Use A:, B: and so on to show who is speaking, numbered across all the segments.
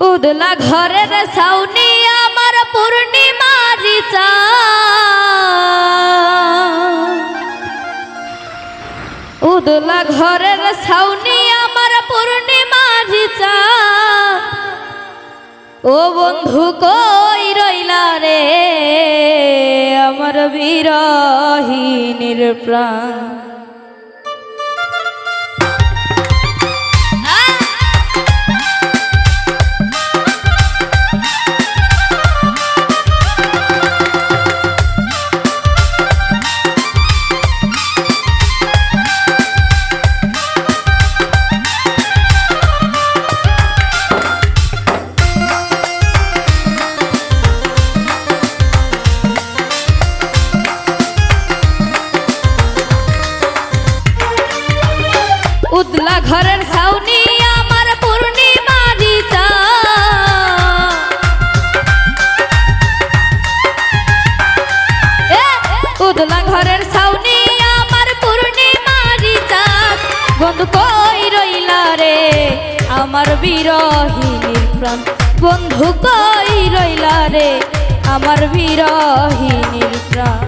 A: উদলা ঘরের ছাউনি আমার পূর্ণিমারি চা। উদলা ঘরের ছাউনি আমার পূর্ণিমারি চা। ও বন্ধু কই রইলা রে? আমার বিরহীনের প্রাণ। উদলা ঘরের ছাউনি আমার পূর্ণিমারি চা বন্ধু কই রইলা রে? আমার বিরহিনীর প্রাণ। বন্ধু কই রইলা রে? আমার বিরহিনীর প্রাণ।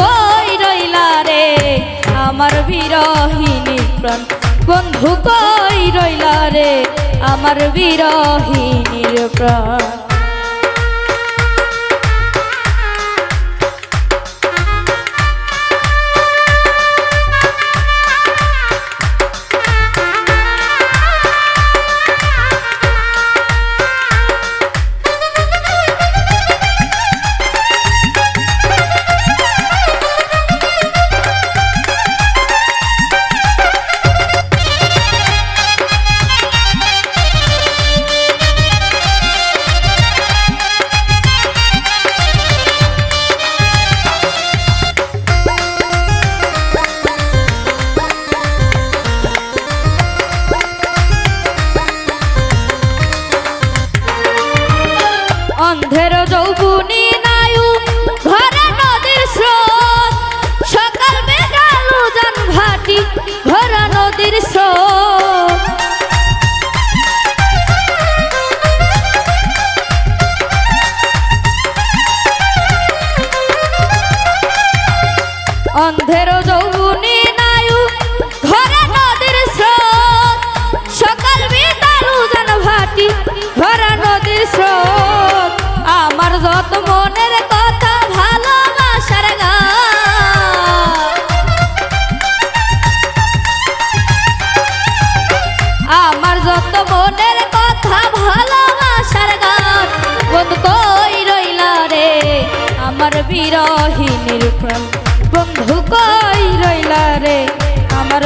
A: কই রইলা রে? আমার বিরহিনী প্রাণ। বন্ধু কই রইলা রে? আমার বিরহিনীর প্রাণ। ঘরা বন্ধু কই রইলা রে? আমার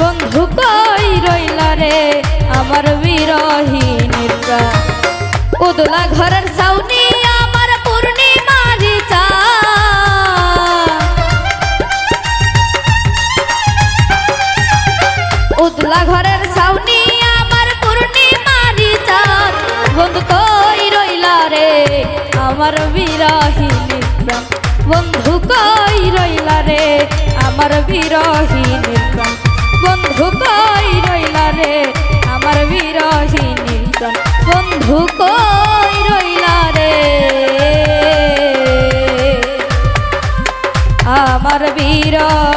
A: বিরহিনী আমার বিরহীনের প্রাণ। উদলা ঘরের সাউনি আমার পূর্ণিমারি চা। উদলা ঘরের সাউনি আমার পূর্ণিমারি চাঁদ বন্ধু কই রইলা রে? আমার বিরহীন প্রাণ। বন্ধু কই রইলা রে? আমার প্রাণ। বন্ধু কই রইলা রে আমার বিরহী নির্জন বন্ধু কই রইলা রে। আমার বিরহ